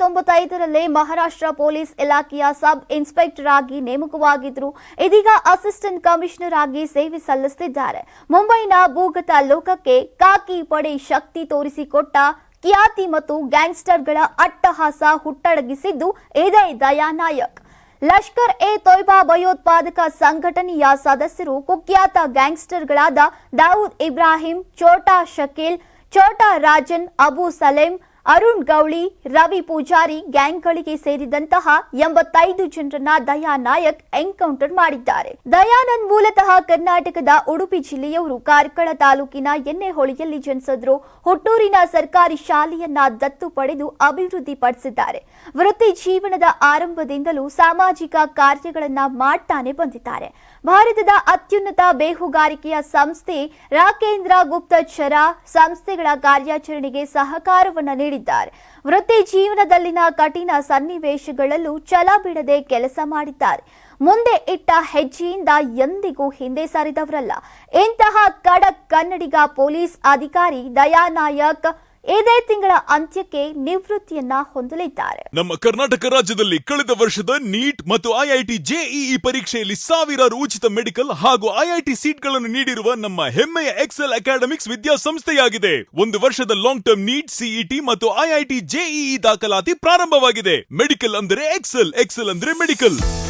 ತೊಂಬತ್ತೈದರಲ್ಲಿ Maharashtra police ಇಲಾಖೆಯ sub inspector ಆಗಿ ನೇಮಕವಾಗಿದ್ರು ಇದೀಗ ಅಸಿಸ್ಟೆಂಟ್ ಕಮಿಷನರ್ ಆಗಿ ಸೇವೆ ಸಲ್ಲಿಸುತ್ತಿದ್ದಾರೆ. ಮುಂಬೈನ ಭೂಗತ ಲೋಕಕ್ಕೆ ಕಾಕಿ ಪಡೆ ಶಕ್ತಿ ತೋರಿಸಿಕೊಟ್ಟ ಖ್ಯಾತಿ ಮತ್ತು ಗ್ಯಾಂಗ್ಸ್ಟರ್ಗಳ ಅಟ್ಟಹಾಸ ಹುಟ್ಟಡಗಿಸಿದ್ದು ಇದೇ ದಯಾನಾಯಕ್. ಲಷ್ಕರ್ ಎ ತೊಯ್ಬಾ ಭಯೋತ್ಪಾದಕ ಸಂಘಟನೆಯ ಸದಸ್ಯರು ಕುಖ್ಯಾತ ಗ್ಯಾಂಗ್ಸ್ಟರ್ಗಳಾದ ದಾವೂದ್ ಇಬ್ರಾಹಿಂ ಚೋಟಾ ಶಕೀಲ್ ಚೋಟಾ ರಾಜನ್, ಅಬು ಸಲೇಂ ಅರುಣ್ ಗೌಳಿ, ರವಿ ಪೂಜಾರಿ ಗ್ಯಾಂಗ್ಗಳಿಗೆ ಸೇರಿದಂತಹ ಎಂಬತ್ತೈದು ಜನರನ್ನ ದಯಾ ನಾಯಕ್ ಎನ್ಕೌಂಟರ್ ಮಾಡಿದ್ದಾರೆ. ದಯಾನಂದ್ ಮೂಲತಃ ಕರ್ನಾಟಕದ ಉಡುಪಿ ಜಿಲ್ಲೆಯವರು ಕಾರ್ಕಳ ತಾಲೂಕಿನ ಎಣ್ಣೆಹೊಳಿಯಲ್ಲಿ ಜನಿಸಿದ್ರು. ಹುಟ್ಟೂರಿನ ಸರ್ಕಾರಿ ಶಾಲೆಯನ್ನ ದತ್ತು ಪಡೆದು ಅಭಿವೃದ್ಧಿಪಡಿಸಿದ್ದಾರೆ. ವೃತ್ತಿ ಜೀವನದ ಆರಂಭದಿಂದಲೂ ಸಾಮಾಜಿಕ ಕಾರ್ಯಗಳನ್ನ ಮಾಡ್ತಾನೆ ಬಂದಿದ್ದಾರೆ. ಭಾರತದ ಅತ್ಯುನ್ನತ ಬೇಹುಗಾರಿಕೆಯ ಸಂಸ್ಥೆ ರಾಕೇಂದ್ರ ಗುಪ್ತಚರ ಸಂಸ್ಥೆಗಳ ಕಾರ್ಯಾಚರಣೆಗೆ ಸಹಕಾರವನ್ನು ವೃತ್ತಿ ಜೀವನದಲ್ಲಿನ ಕಠಿಣ ಸನ್ನಿವೇಶಗಳಲ್ಲೂ ಛಲ ಬಿಡದೆ ಕೆಲಸ ಮಾಡಿದ್ದಾರೆ. ಮುಂದೆ ಇಟ್ಟ ಹೆಜ್ಜೆಯಿಂದ ಎಂದಿಗೂ ಹಿಂದೆ ಸರಿದವರಲ್ಲ. ಇಂತಹ ಕಡಕ್ ಕನ್ನಡಿಗ ಪೊಲೀಸ್ ಅಧಿಕಾರಿ ದಯಾನಾಯಕ್ ಇದೇ ತಿಂಗಳ ಅಂತ್ಯಕ್ಕೆ ನಿವೃತ್ತಿಯನ್ನ ಹೊಂದಲಿದ್ದಾರೆ. ನಮ್ಮ ಕರ್ನಾಟಕ ರಾಜ್ಯದಲ್ಲಿ ಕಳೆದ ವರ್ಷದ ನೀಟ್ ಮತ್ತು ಐಐಟಿ ಜೆಇಇ ಪರೀಕ್ಷೆಯಲ್ಲಿ ಸಾವಿರಾರು ಉಚಿತ ಮೆಡಿಕಲ್ ಹಾಗೂ ಐಐಟಿ ಸೀಟ್ಗಳನ್ನು ನೀಡಿರುವ ನಮ್ಮ ಹೆಮ್ಮೆಯ ಎಕ್ಸೆಲ್ ಅಕಾಡೆಮಿಕ್ಸ್ ವಿದ್ಯಾಸಂಸ್ಥೆಯಾಗಿದೆ. ಒಂದು ವರ್ಷದ ಲಾಂಗ್ ಟರ್ಮ್ ನೀಟ್, ಸಿಇಟಿ ಮತ್ತು ಐಐಟಿ ಜೆಇಇ ದಾಖಲಾತಿ ಪ್ರಾರಂಭವಾಗಿದೆ. ಮೆಡಿಕಲ್ ಅಂದರೆ ಎಕ್ಸೆಲ್ ಎಕ್ಸೆಲ್ ಅಂದ್ರೆ ಮೆಡಿಕಲ್.